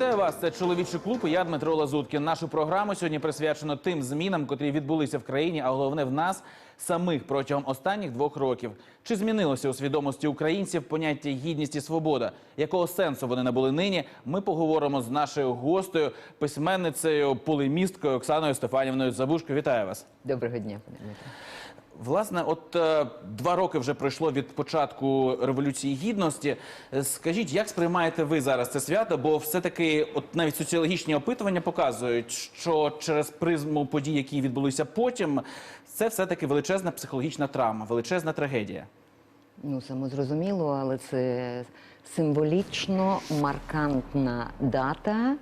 Вітаю вас. Це чоловічий клуб. Я Дмитро Лазуткін. Нашу програму сьогодні присвячено тим змінам, котрі відбулися в країні, а головне в нас самих протягом останніх двох років. Чи змінилося у свідомості українців поняття гідність і свобода? Якого сенсу вони набули нині? Ми поговоримо з нашою гостею, письменницею, полемісткою Оксаною Стефанівною Забушко. Вітаю вас. Доброго дня, пане Дмитро. Власне, от е, два роки вже пройшло від початку революції гідності. Е, Скажіть, як сприймаєте ви зараз це свято? Бо все-таки, от навіть соціологічні опитування показують, що через призму подій, які відбулися потім, це все-таки величезна психологічна травма, величезна трагедія. Ну, самозрозуміло, але це символічно маркантна дата.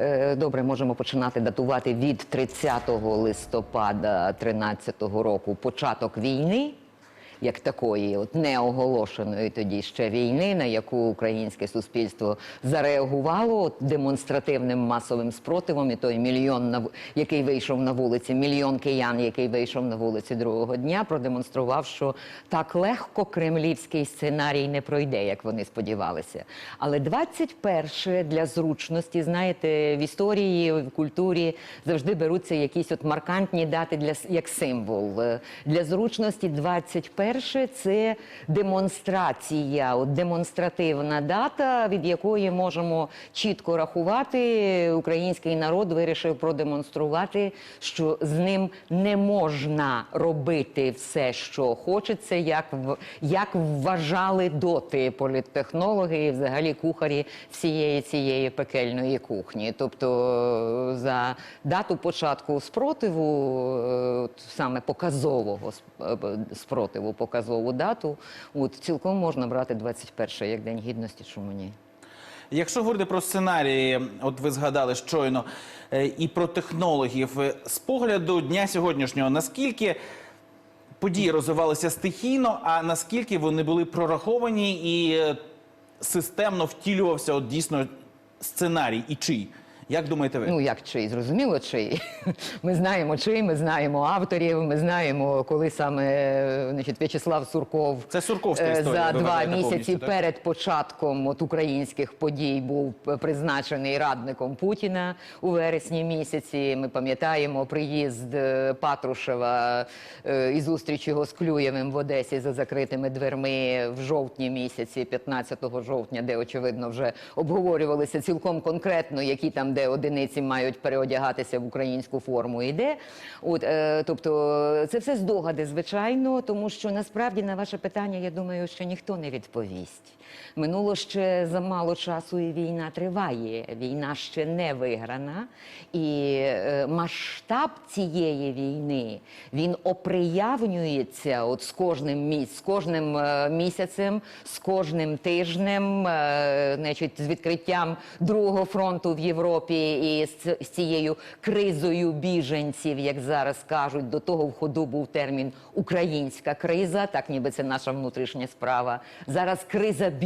Е, Добре, можемо починати датувати від 30 листопада 13 року. Початок війни, як такої, от неоголошеної тоді ще війни, на яку українське суспільство зареагувало от демонстративним масовим спротивом, і той мільйон, на який вийшов на вулиці, мільйон киян, який вийшов на вулиці другого дня, продемонстрував, що так легко кремлівський сценарій не пройде, як вони сподівалися. Але 21 для зручності, знаєте, в історії, в культурі завжди беруться якісь от маркантні дати для як символ. Е, Для зручності 21 це демонстрація, от демонстративна дата, від якої можемо чітко рахувати. Український народ вирішив продемонструвати, що з ним не можна робити все, що хочеться, як, як вважали доти політтехнологи і взагалі кухарі всієї цієї пекельної кухні. Тобто е, за дату початку спротиву, е, саме показового е, спротиву, показову дату, от цілком можна брати 21 як День Гідності, чому ні? Якщо говорити про сценарії, от ви згадали щойно, е, і про технологів, е, з погляду дня сьогоднішнього, наскільки події розвивалися стихійно, а наскільки вони були прораховані і е, системно втілювався от дійсно сценарій і чий? Як думаєте ви? Ну як чий, зрозуміло, чий. Ми знаємо чий, ми знаємо авторів, ми знаємо, коли саме значить, В'ячеслав Сурков Це Сурковська е, історія, за ви два вважаєте, місяці повністю, так? перед початком от, українських подій був призначений радником Путіна у вересні місяці. Ми пам'ятаємо приїзд е, Патрушева е, і зустріч його з Клюєвим в Одесі за закритими дверми в жовтні місяці, 15 жовтня, де очевидно вже обговорювалися цілком конкретно, які там де одиниці мають переодягатися в українську форму і де. От, е, тобто це все здогади, звичайно, тому що насправді на ваше питання, я думаю, що ніхто не відповість. Минуло ще замало часу, і війна триває. Війна ще не виграна. І е, масштаб цієї війни він оприявнюється от з кожним міс, з кожним е, місяцем, з кожним тижнем, е, значить, з відкриттям другого фронту в Європі і з цією кризою біженців, як зараз кажуть, до того в ходу був термін українська криза, так ніби це наша внутрішня справа. Зараз криза біженців,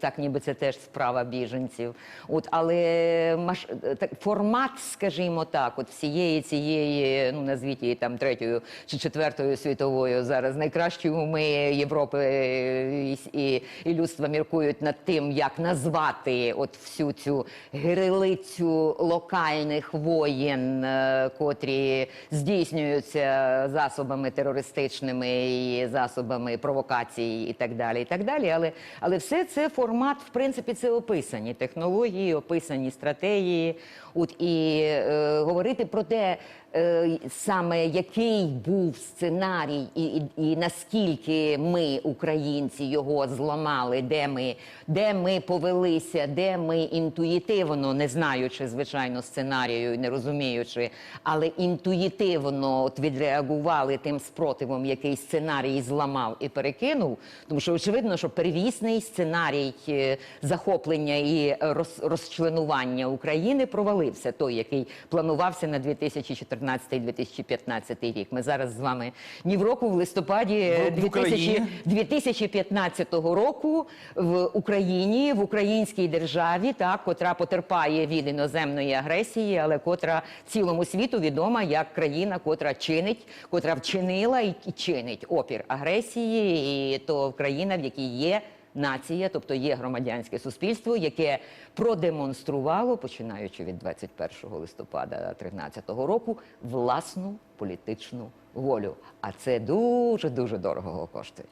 так ніби це теж справа біженців. От, але маш... так, формат, скажімо так, от всієї цієї, ну назвіть її там третьою чи четвертою світовою зараз найкращі уми Європи е, і, і, і людства міркують над тим, як назвати от всю цю гирилицю локальних воєн, е, котрі здійснюються засобами терористичними і засобами провокації і так далі. І так далі. Але, але все це формат, в принципі, це описані технології, описані стратегії. От і е, говорити про те, е, саме який був сценарій, і, і, і наскільки ми, українці, його зламали, де ми, де ми повелися, де ми інтуїтивно, не знаючи, звичайно, сценарію і не розуміючи, але інтуїтивно от відреагували тим спротивом, який сценарій зламав і перекинув. Тому що очевидно, що первісний сценарій е, захоплення і роз, розчленування України провалився, той, який планувався на 2014-2015 рік. Ми зараз з вами ні в року в листопаді В- в Україні. 2015 року в Україні, в українській державі, так, котра потерпає від іноземної агресії, але котра цілому світу відома як країна, котра чинить, котра вчинила і чинить опір агресії, і то країна, в якій є нація, тобто є громадянське суспільство, яке продемонструвало, починаючи від 21 листопада 2013 року, власну політичну волю. А це дуже дуже дорого коштує.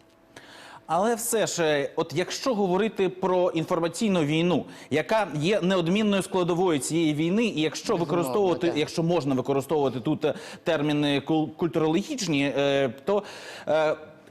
Але все ж, е, от якщо говорити про інформаційну війну, яка є неодмінною складовою цієї війни, і якщо використовувати, якщо можна використовувати тут е, терміни кул- культурологічні, е, то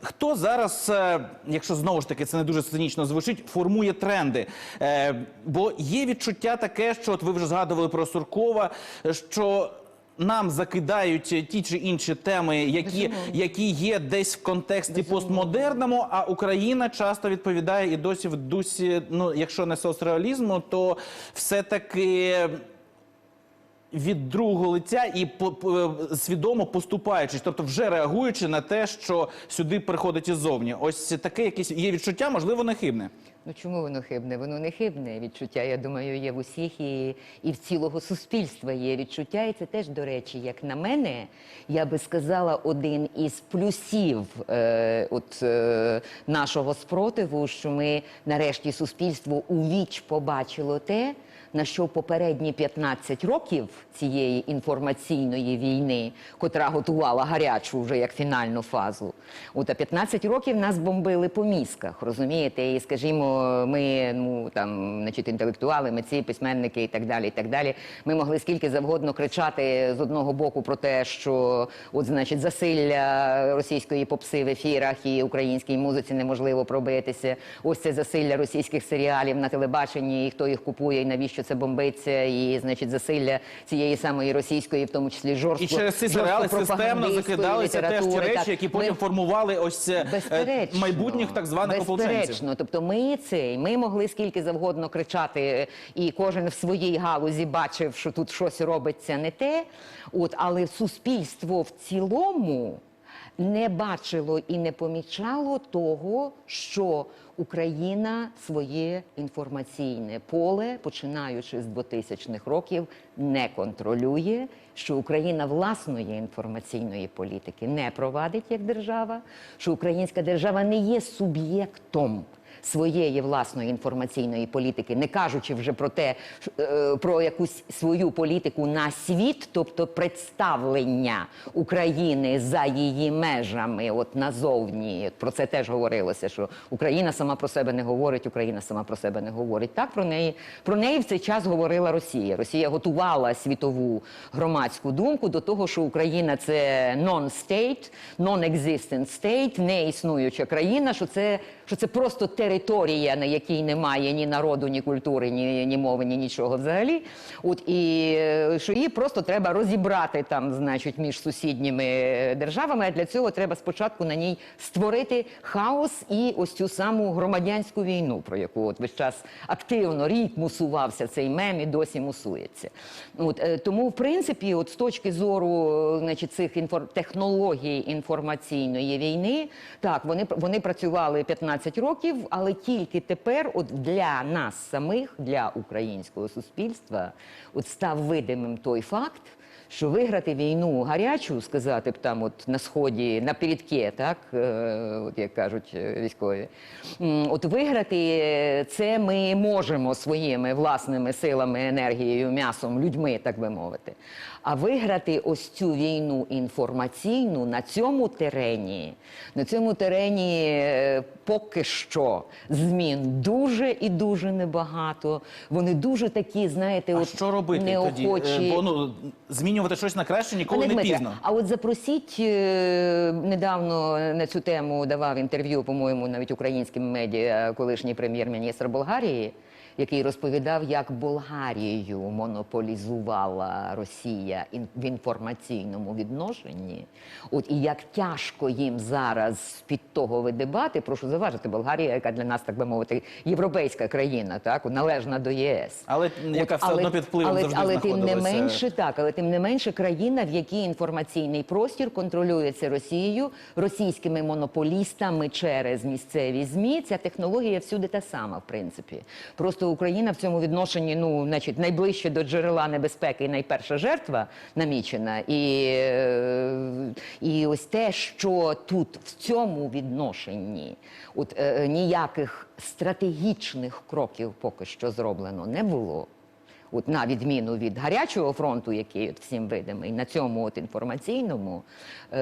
хто зараз, е, якщо знову ж таки це не дуже цинічно звучить, формує тренди? Е, Бо є відчуття таке, що от ви вже згадували про Суркова, що. Нам закидають ті чи інші теми, які, які є десь в контексті постмодерному, а Україна часто відповідає і досі в дусі, ну якщо не соцреалізму, то все-таки від другого лиця і свідомо поступаючись, тобто вже реагуючи на те, що сюди приходить іззовні. Ось таке якесь є відчуття, можливо, не хибне. Ну чому воно хибне? Воно не хибне відчуття. Я думаю, є в усіх і, і в цілого суспільства є відчуття. І це теж, до речі, як на мене, я би сказала, один із плюсів е, от, е, нашого спротиву, що ми нарешті суспільство у віч побачило те. На що попередні 15 років цієї інформаційної війни, котра готувала гарячу вже як фінальну фазу, от а 15 років нас бомбили по мізках, розумієте? І скажімо, ми ну там, значить, інтелектуали, митці, письменники і так далі. І так далі. Ми могли скільки завгодно кричати з одного боку про те, що от, значить, засилля російської попси в ефірах і українській музиці неможливо пробитися. Ось це засилля російських серіалів на телебаченні, і хто їх купує, і навіщо це бомбиться, і значить засилля цієї самої російської, в тому числі жорстко І через ці серіали системно закидалися теж ті речі, які потім ми- формували ось е, Безперечно, майбутніх так званих ополченців. Безперечно. Тобто ми цей, ми могли скільки завгодно кричати, і кожен в своїй галузі бачив, що тут щось робиться не те. От, але суспільство в цілому не бачило і не помічало того, що Україна своє інформаційне поле, починаючи з 2000-х років, не контролює, що Україна власної інформаційної політики не провадить як держава, що українська держава не є суб'єктом. Своєї власної інформаційної політики, не кажучи вже про те, е, про якусь свою політику на світ, тобто представлення України за її межами, от назовні. Про це теж говорилося, що Україна сама про себе не говорить, Україна сама про себе не говорить. Так про неї про неї в цей час говорила Росія. Росія готувала світову громадську думку до того, що Україна це non-state, non-existent state, не існуюча країна, що це, що це просто територія, на якій немає ні народу, ні культури, ні, ні мови, ні нічого взагалі. От і е, що її просто треба розібрати там, значить, між сусідніми державами. А для цього треба спочатку на ній створити хаос і ось цю саму громадянську війну, про яку от весь час активно рік мусувався цей мем і досі мусується. От е, тому, в принципі, от з точки зору е, значить, цих інфор... технологій інформаційної війни, так вони вони працювали 15 років, але тільки тепер, от для нас самих, для українського суспільства, от став видимим той факт. Що виграти війну гарячу, сказати б там, от на сході, на передке, так е, от як кажуть е, військові, от виграти е, це ми можемо своїми власними силами, енергією, м'ясом, людьми, так би мовити. А виграти ось цю війну інформаційну на цьому терені, на цьому терені е, поки що змін дуже і дуже небагато. Вони дуже такі, знаєте, А от що робити тоді? неохочі. Е, Бо ну змінювати щось на краще ніколи Пане не Дмитре, пізно. А от запросіть е, недавно на цю тему давав інтерв'ю, по-моєму, навіть українським медіа, колишній прем'єр-міністр Болгарії, який розповідав, як Болгарію монополізувала Росія ін- в інформаційному відношенні. От і як тяжко їм зараз під того видибати, прошу заважити, Болгарія, яка для нас, так би мовити, європейська країна, так належна до ЄС. Але яка все одно під впливом але, завжди але тим не менше так, але тим не менше країна, в якій інформаційний простір контролюється Росією, російськими монополістами через місцеві змі. Ця технологія всюди та сама, в принципі. Просто Україна в цьому відношенні, ну, значить, найближче до джерела небезпеки і найперша жертва намічена. І, е, і ось те, що тут в цьому відношенні от, е, ніяких стратегічних кроків поки що зроблено не було. От на відміну від гарячого фронту, який от всім видимий, на цьому от інформаційному е,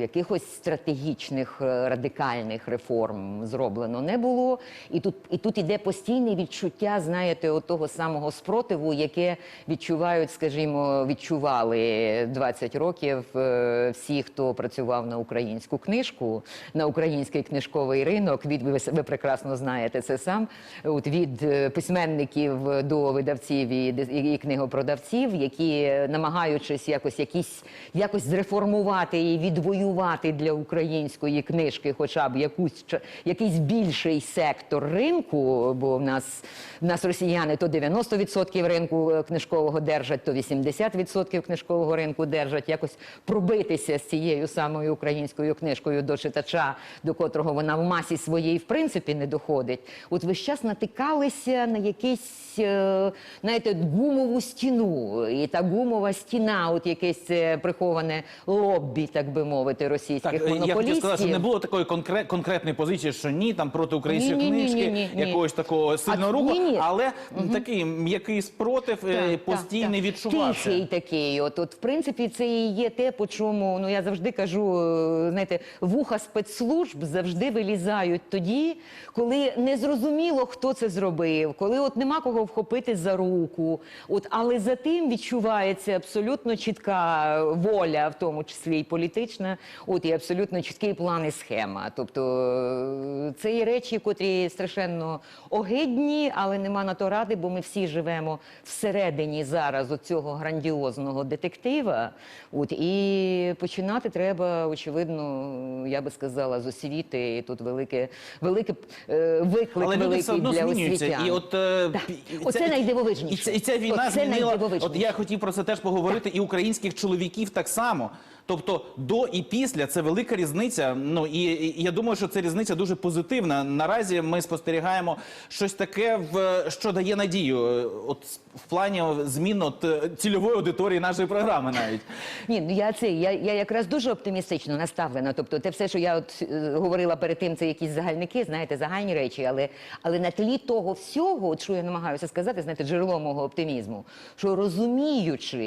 якихось стратегічних е, радикальних реформ зроблено не було. І тут, і тут іде постійне відчуття, знаєте, от того самого спротиву, яке відчувають, скажімо, відчували 20 років е, всі, хто працював на українську книжку, на український книжковий ринок. Від ви, ви прекрасно знаєте це сам. От від е, письменників до видавців і, і книгопродавців, які е, намагаючись якось якісь якось зреформувати і відвоювати для української книжки, хоча б якусь якийсь більший сектор ринку, бо в нас в нас росіяни то 90% ринку е, книжкового держать, то 80% книжкового ринку держать. Якось пробитися з цією самою українською книжкою до читача, до котрого вона в масі своїй в принципі не доходить. От весь час натикалися на якийсь, е, знаєте, гумову стіну. І та гумова стіна, от якесь приховане лоббі, так би мовити, російських Так, е, я монополістів. хотів сказати, що не було такої конкре- конкретної позиції, що ні, там проти української Ні, ні, книжки, ні, ні, ні. якогось такого сильного А, руху, ні, ні. але такий м'який спротив е, Так, постійний так, відчувався. Тихий такий. От, от, в принципі, це і є те, по чому, ну я завжди кажу, е, знаєте, вуха спецслужб завжди вилізають тоді, коли не зрозуміло, хто це зробив, коли от нема кого вхопити за руку. От, але за тим відчувається абсолютно чітка воля, в тому числі і політична, от і абсолютно чіткий план і схема. Тобто е, це є речі, котрі страшенно огидні, але нема на то ради, бо ми всі живемо всередині зараз оцього грандіозного детектива. От і починати треба, очевидно, я би сказала, з освіти. І тут велике, велике е, виклик Але великий все одно для освітян. І от е, Так. пі- Оце найдивовижніше. І, ця- і ця війна Оце змінила. От я хотів про це теж поговорити, і українських чоловіків так само. Тобто до і після це велика різниця. Ну і, і я думаю, що ця різниця дуже позитивна. Наразі ми спостерігаємо щось таке, в що дає надію. Е, От в плані змін от е, цільової аудиторії нашої програми, навіть Ні, ну я це я, я якраз дуже оптимістично наставлена. Тобто, те все, що я от е, говорила перед тим, це якісь загальники, знаєте, загальні речі, але, але на тлі того всього, от що я намагаюся сказати, знаєте, джерело мого оптимізму, що розуміючи,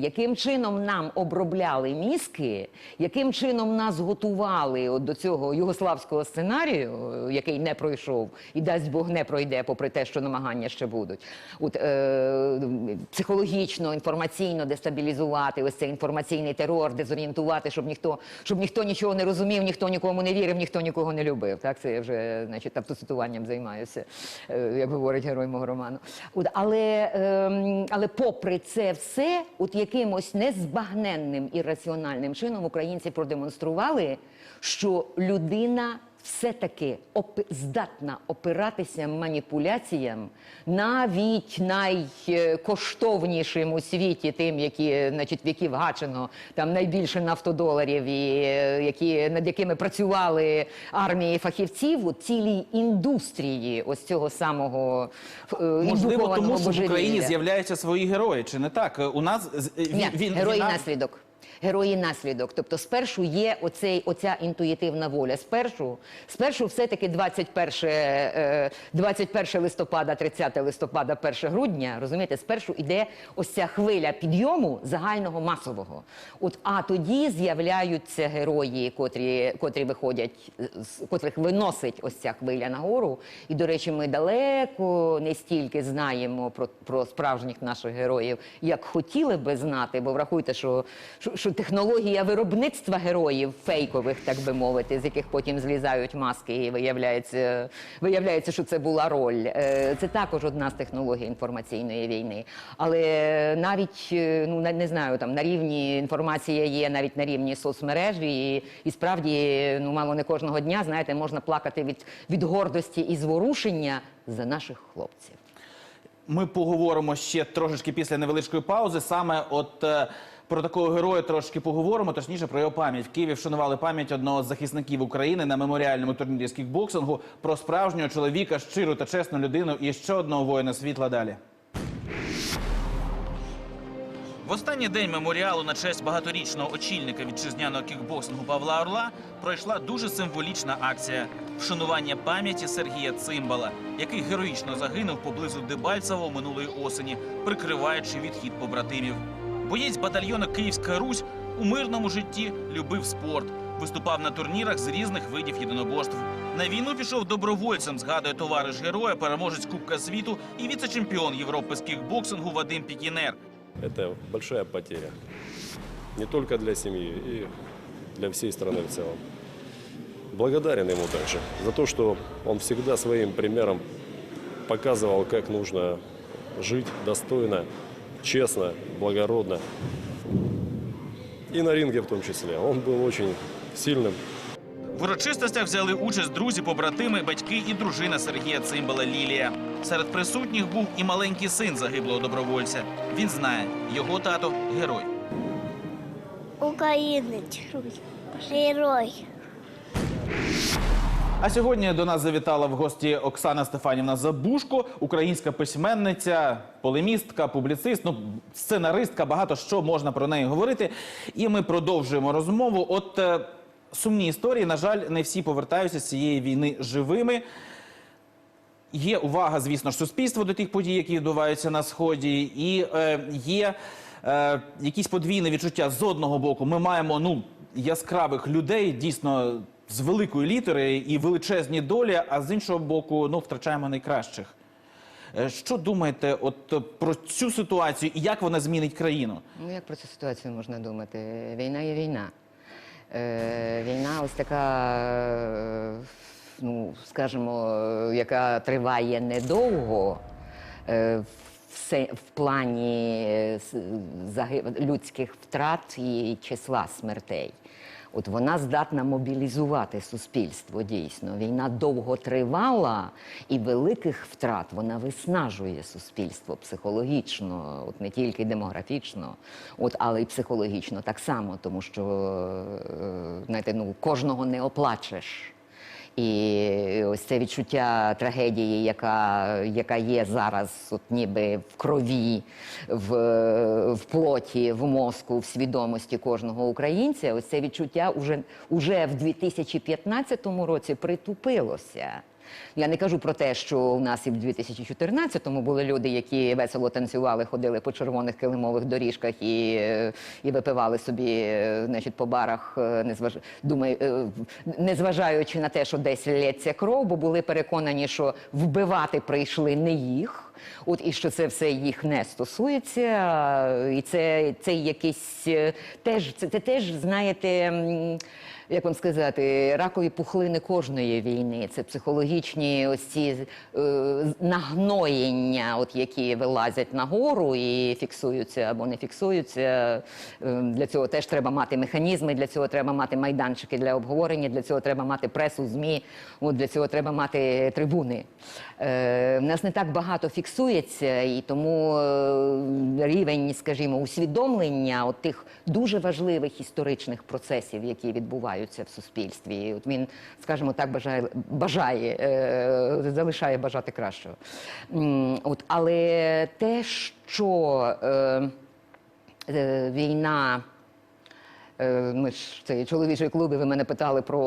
яким чином нам обробляли мізки, яким чином нас готували от до цього югославського сценарію, е, який не пройшов, і дасть Бог не пройде, попри те, що намагання ще будуть. От е, психологічно, інформаційно дестабілізувати ось цей інформаційний терор, дезорієнтувати, щоб ніхто, щоб ніхто нічого не розумів, ніхто нікому не вірив, ніхто нікого не любив. Так, це я вже значить автоцитуванням займаюся, е, як говорить герой мого роману. От, але, ем, але попри це все, от якимось незбагненним і раціональним чином українці продемонстрували, що людина все-таки опи- здатна опиратися маніпуляціям навіть найкоштовнішим у світі, тим, які, значить, в які вгачено там найбільше нафтодоларів, і е, які над якими працювали армії фахівців у цілій індустрії ось цього самого е, можливо, тому що в Україні з'являються свої герої, чи не так? Е, У нас е, Ні, він герої війна- наслідок. Герої наслідок. Тобто, спершу є оцей, оця інтуїтивна воля. Спершу, спершу все-таки 21, е, 21 листопада, 30 листопада, 1 грудня, розумієте, спершу йде ось ця хвиля підйому загального масового. От, а тоді з'являються герої, котрі, котрі виходять, з котрих виносить ось ця хвиля нагору. І, до речі, ми далеко не стільки знаємо про, про справжніх наших героїв, як хотіли би знати, бо врахуйте, що, що, що технологія виробництва героїв фейкових, так би мовити, з яких потім злізають маски, і виявляється, виявляється, що це була роль. Е, Це також одна з технологій інформаційної війни. Але навіть е, ну не, знаю, там на рівні інформація є навіть на рівні соцмереж, і, і справді ну мало не кожного дня, знаєте, можна плакати від, від гордості і зворушення за наших хлопців. Ми поговоримо ще трошечки після невеличкої паузи. Саме от е, про такого героя трошки поговоримо, точніше про його пам'ять. В Києві вшанували пам'ять одного з захисників України на меморіальному турнірі з кікбоксингу про справжнього чоловіка, щиру та чесну людину і ще одного воїна світла далі. В останній день меморіалу на честь багаторічного очільника вітчизняного кікбоксингу Павла Орла пройшла дуже символічна акція вшанування пам'яті Сергія Цимбала, який героїчно загинув поблизу Дебальцево минулої осені, прикриваючи відхід побратимів. Боєць батальйону Київська Русь у мирному житті любив спорт, виступав на турнірах з різних видів єдиноборств. На війну пішов добровольцем, згадує товариш героя, переможець Кубка світу і віце-чемпіон Європи з кікбоксингу Вадим Пікінер. Это большая потеря. Не только для семьи, и для всей страны в целом. Благодарен ему также за то, что он всегда своим примером показывал, как нужно жить достойно, честно, благородно. И на ринге в том числе. Он был очень сильным, В урочистостях взяли участь друзі, побратими, батьки і дружина Сергія Цимбала Лілія. Серед присутніх був і маленький син загиблого добровольця. Він знає, його тато герой. Українець. Герой. А сьогодні до нас завітала в гості Оксана Стефанівна Забушко, українська письменниця, полемістка, публіцист, ну сценаристка. Багато що можна про неї говорити. І ми продовжуємо розмову. От е, сумні історії, на жаль, не всі повертаються з цієї війни живими. Є увага, звісно ж, суспільства до тих подій, які відбуваються на сході, і е, є е, якісь подвійне відчуття з одного боку. Ми маємо ну яскравих людей, дійсно з великої літери і величезні долі. А з іншого боку, ну втрачаємо найкращих. Е, Що думаєте, от е, про цю ситуацію і як вона змінить країну? Ну, як про цю ситуацію можна думати? Війна є війна. Е, війна ось така, е, ну, скажімо, яка триває недовго. Е, все в плані людських втрат і числа смертей. От вона здатна мобілізувати суспільство дійсно. Війна довго тривала, і великих втрат вона виснажує суспільство психологічно, от не тільки демографічно, от, але й психологічно так само, тому що е, знаєте, ну, кожного не оплачеш. І ось це відчуття трагедії, яка, яка є зараз, от ніби в крові, в, в плоті, в мозку, в свідомості кожного українця, ось це відчуття уже, уже в 2015 році притупилося. Я не кажу про те, що у нас і в 2014-му були люди, які весело танцювали, ходили по червоних килимових доріжках і, е, і випивали собі е, значить, по барах, не незваж... думаю, е, незважаючи на те, що десь лється кров, бо були переконані, що вбивати прийшли не їх. От і що це все їх не стосується, і це, це якийсь е, теж це, це теж, знаєте. як вам сказати, ракові пухлини кожної війни. Це психологічні ось ці е, нагноєння, от які вилазять нагору і фіксуються або не фіксуються. Е, для цього теж треба мати механізми, для цього треба мати майданчики для обговорення, для цього треба мати пресу, ЗМІ, от для цього треба мати трибуни. Е, в нас не так багато фіксується, і тому е, рівень, скажімо, усвідомлення от тих дуже важливих історичних процесів, які відбуваються в суспільстві. От він, скажімо так, бажає, бажає е, залишає бажати кращого. От, але те, що е, війна. Е, Ми ж це чоловічий клуб, ви мене питали про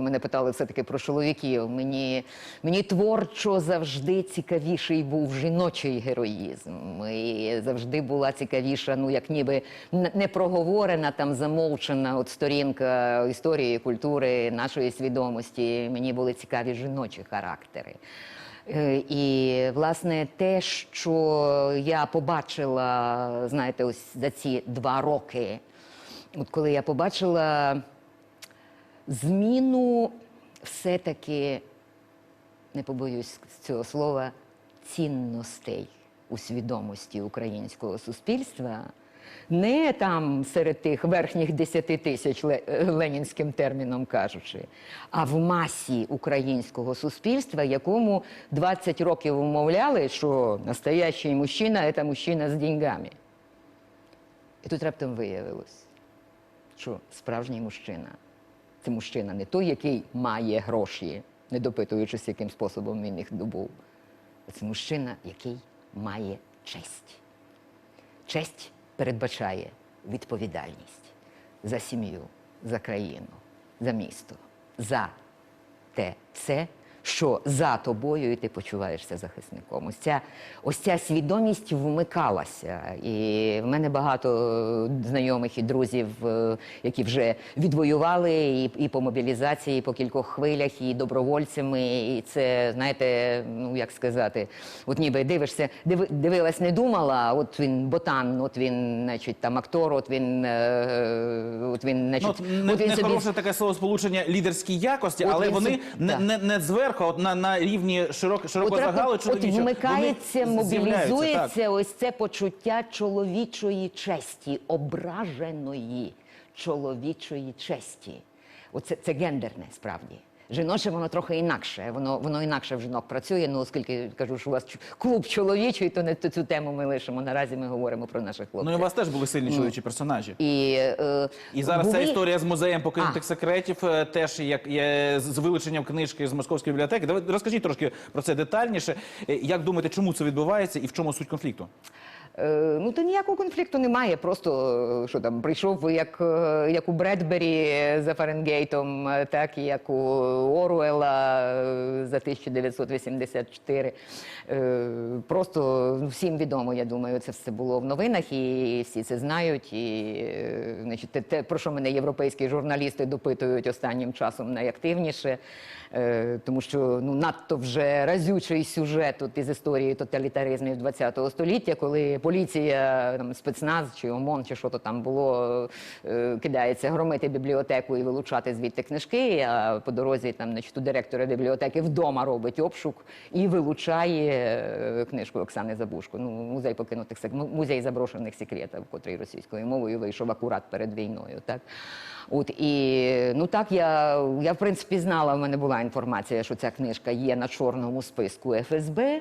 мене питали все-таки про чоловіків. Мені, мені творчо завжди цікавіший був жіночий героїзм. І завжди була цікавіша, ну як ніби не проговорена, там замовчена от сторінка історії, культури, нашої свідомості. Мені були цікаві жіночі характери. Е, І власне те, що я побачила, знаєте, ось за ці два роки. От коли я побачила зміну все-таки, не побоюсь цього слова, цінностей у свідомості українського суспільства, не там серед тих верхніх 10 тисяч ле- ленінським терміном кажучи, а в масі українського суспільства, якому 20 років умовляли, що настоящий мужчина – це мужчина з деньгами. І тут раптом виявилось, що справжній мужчина це мужчина не той, який має гроші, не допитуючись, яким способом він їх добув. а Це мужчина, який має честь. Честь передбачає відповідальність за сім'ю, за країну, за місто, за те все, що за тобою і ти почуваєшся захисником. Ось ця, ось ця свідомість вмикалася. І в мене багато знайомих і друзів, е, які вже відвоювали і, і по мобілізації, і по кількох хвилях, і добровольцями. І це, знаєте, ну як сказати, от ніби дивишся, диви, дивилась, не думала, от він ботан, от він, значить, там актор, от він, е, от він, значить, Ну, от не, от він не собі хороше таке словосполучення лідерській якості, От але вони собі- не, не, не зверху, а от на, на рівні широк, широко От, загалу от чоловічого. вмикається, Вони з'являються, мобілізується так. ось це почуття чоловічої честі, ображеної чоловічої честі. Оце це гендерне справді. Жіноче воно трохи інакше. Воно воно інакше в жінок працює. Ну оскільки кажу, що у вас клуб чоловічий, то не то цю тему ми лишимо. Наразі ми говоримо про наших хлопців. Ну і у вас теж були сильні чоловічі пересонажі. І, е, І зараз були- ця історія з музеєм покинутих А. секретів, е, теж як є з вилученням книжки з московської бібліотеки. Давайте розкажіть трошки про це детальніше. Е, Як думаєте, чому це відбувається і в чому суть конфлікту? Е, Ну, то ніякого конфлікту немає. Просто е, що там прийшов як, е, як у Бредбері за Фаренгейтом, так і як у Оруела за 1984. Е, Просто ну, всім відомо, я думаю, це все було в новинах, і всі це знають. І значить, те, про що мене європейські журналісти допитують останнім часом найактивніше. Тому що ну надто вже разючий сюжет тут із історії тоталітаризмів ХХ століття, коли поліція, там спецназ чи ОМОН, чи що то там було, е, кидається громити бібліотеку і вилучати звідти книжки. А по дорозі там значить, у директора бібліотеки вдома робить обшук і вилучає е, книжку Оксани Забушко. Ну, музей покинутих музей заброшених секретів, котрий російською мовою вийшов акурат перед війною. Так от і ну так я, я в принципі знала. В мене була інформація, що ця книжка є на чорному списку ФСБ.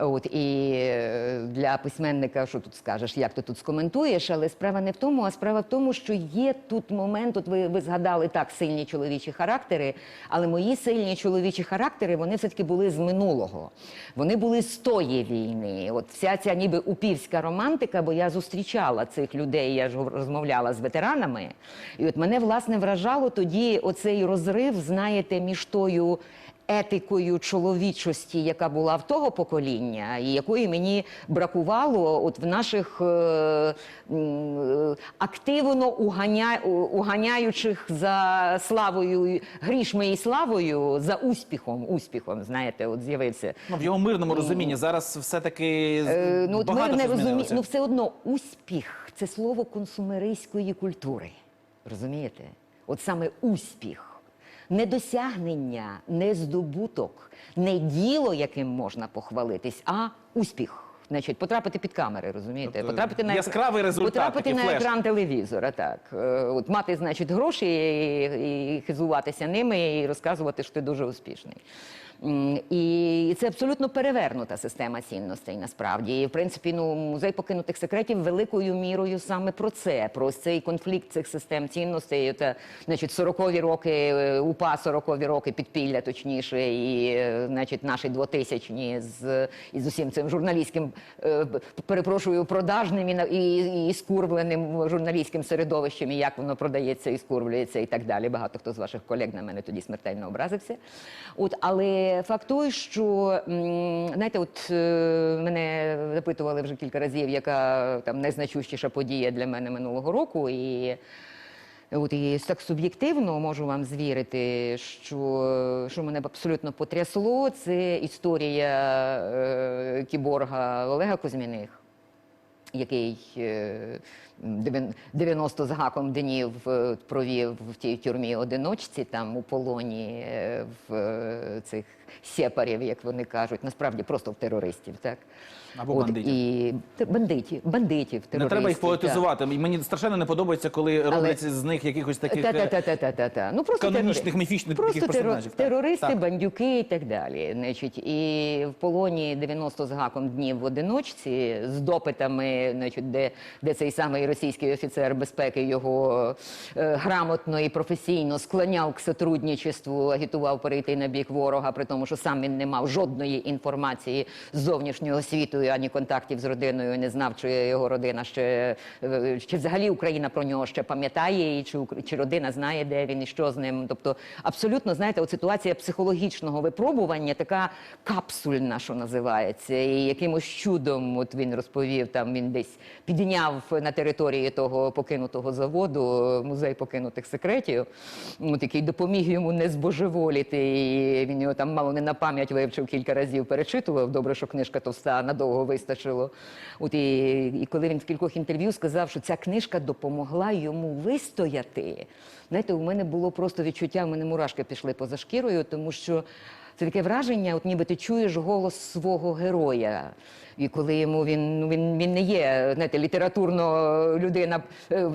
От і е, для письменника, що тут скажеш, як ти тут скоментуєш, але справа не в тому, а справа в тому, що є тут момент. От ви, ви згадали так сильні чоловічі характери, але мої сильні чоловічі характери вони все таки були з минулого. Вони були з тої війни. От вся ця ніби упівська романтика, бо я зустрічала цих людей, я ж розмовляла з ветеранами. І от мене власне вражало тоді оцей розрив, знаєте, між тою. Етикою чоловічості, яка була в того покоління, і якої мені бракувало от в наших е, е, активно уганя, уганяючих за славою грішми і славою, за успіхом. Успіхом, знаєте, от з'явився. Ну, в його мирному розумінні зараз все-таки Е, ну, от багато не що розумі... змінилося. ну все одно успіх це слово консумеристської культури. Розумієте? От саме успіх. Не досягнення, не здобуток, не діло, яким можна похвалитись, а успіх. Значить, потрапити під камери, розумієте? Тобто потрапити на яскравий результат, потрапити на флеш. екран телевізора. Так, Е, от мати, значить, гроші і, і хизуватися ними, і розказувати, що ти дуже успішний. І це абсолютно перевернута система цінностей насправді. І, в принципі, ну, музей покинутих секретів великою мірою саме про це, про цей конфлікт цих систем цінностей. Та, значить, 40-ві роки е, УПА, 40-ві роки підпілля, точніше, і е, значить, наші 2000-ні з із усім цим журналістським, е, перепрошую, продажним і, і, і скурвленим журналістським середовищем, і як воно продається і скурвлюється, і так далі. Багато хто з ваших колег на мене тоді смертельно образився. От, але факт той, що знаєте, от е, мене запитували вже кілька разів, яка там найзначущіша подія для мене минулого року. І От і так суб'єктивно можу вам звірити, що, що мене абсолютно потрясло, це історія е, кіборга Олега Кузьміних, який е, 90 з гаком днів е, провів в тій тюрмі одиночці, там у полоні е, в е, цих сепарів, як вони кажуть, насправді просто в терористів, так? Або бандитів. І бандитів, бандитів, Не треба їх так. Мені страшенно не подобається, коли роблять з них якихось таких е, Та-та-та-та-та-та. Ну, просто канонічних, терори- міфічних просто таких персонажів. Терористи, так. бандюки і так далі. Значить, і в полоні 90 з гаком днів в одиночці з допитами, значить, де, де цей самий російський офіцер безпеки його е, грамотно і професійно склоняв к сотрудничеству, агітував перейти на бік ворога, при тому, що сам він не мав жодної інформації з зовнішнього світу ані контактів з родиною, не знав, чи його родина ще е, чи взагалі Україна про нього ще пам'ятає, і чи, чи родина знає, де він і що з ним. Тобто, абсолютно знаєте, от ситуація психологічного випробування така капсульна, що називається, і якимось чудом, от він розповів, там він десь підняв на території того покинутого заводу музей покинутих секретів, от який допоміг йому не збожеволіти. І він його там мало не на пам'ять вивчив кілька разів, перечитував. Добре, що книжка товста надовго вистачило. От і, і коли він в кількох інтерв'ю сказав, що ця книжка допомогла йому вистояти. Знаєте, у мене було просто відчуття, в мене мурашки пішли поза шкірою, тому що це таке враження, от ніби ти чуєш голос свого героя. І коли йому він, ну, він, він не є, знаєте, літературно людина, е,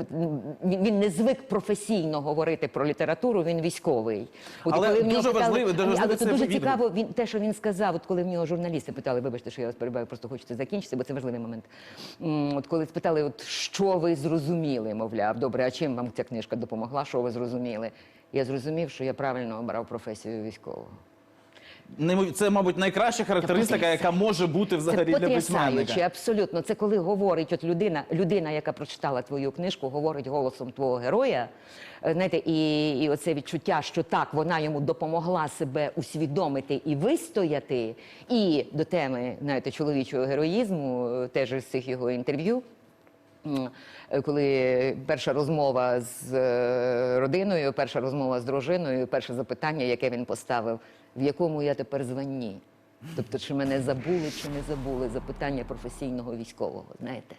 він, він не звик професійно говорити про літературу, він військовий. От Але коли дуже важливо- дуже але важливо це дуже цікаво, він те, що він сказав, от коли в нього журналісти питали, вибачте, що я вас перебиваю, просто хочете закінчити, бо це важливий момент. От коли спитали, от що ви зрозуміли, мовляв, добре, а чим вам ця книжка допомогла? Що ви зрозуміли? Я зрозумів, що я правильно обрав професію військового. Це, мабуть, найкраща характеристика, яка може бути взагалі це для письменника. абсолютно. Це коли говорить от людина, людина, яка прочитала твою книжку, говорить голосом твого героя. Е, Знаєте, і, і оце відчуття, що так, вона йому допомогла себе усвідомити і вистояти. І до теми, знаєте, чоловічого героїзму, е, теж із цих його інтерв'ю. Е, Коли перша розмова з родиною, перша розмова з дружиною, перше запитання, яке він поставив, в якому я тепер званні? Тобто, чи мене забули, чи не забули? Запитання професійного військового, знаєте?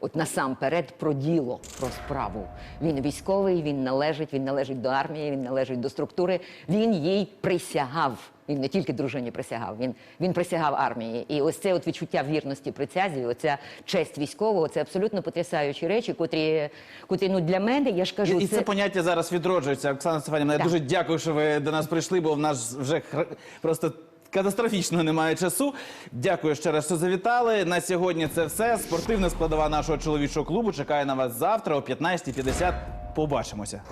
От насамперед про діло, про справу. Він військовий, він належить, він належить до армії, він належить до структури. Він їй присягав. Він не тільки дружині присягав, він, він присягав армії. І ось це от відчуття вірності присязі, оця честь військового, це абсолютно потрясаючі речі, котрі, котрі ну, для мене, я ж кажу, І, і це поняття зараз відроджується. Оксана Стефанівна, я дуже дякую, що ви до нас прийшли, бо в нас вже хр- просто катастрофічно немає часу. Дякую ще раз, що завітали. На сьогодні це все. Спортивна складова нашого чоловічого клубу чекає на вас завтра о 15.50. Побачимося.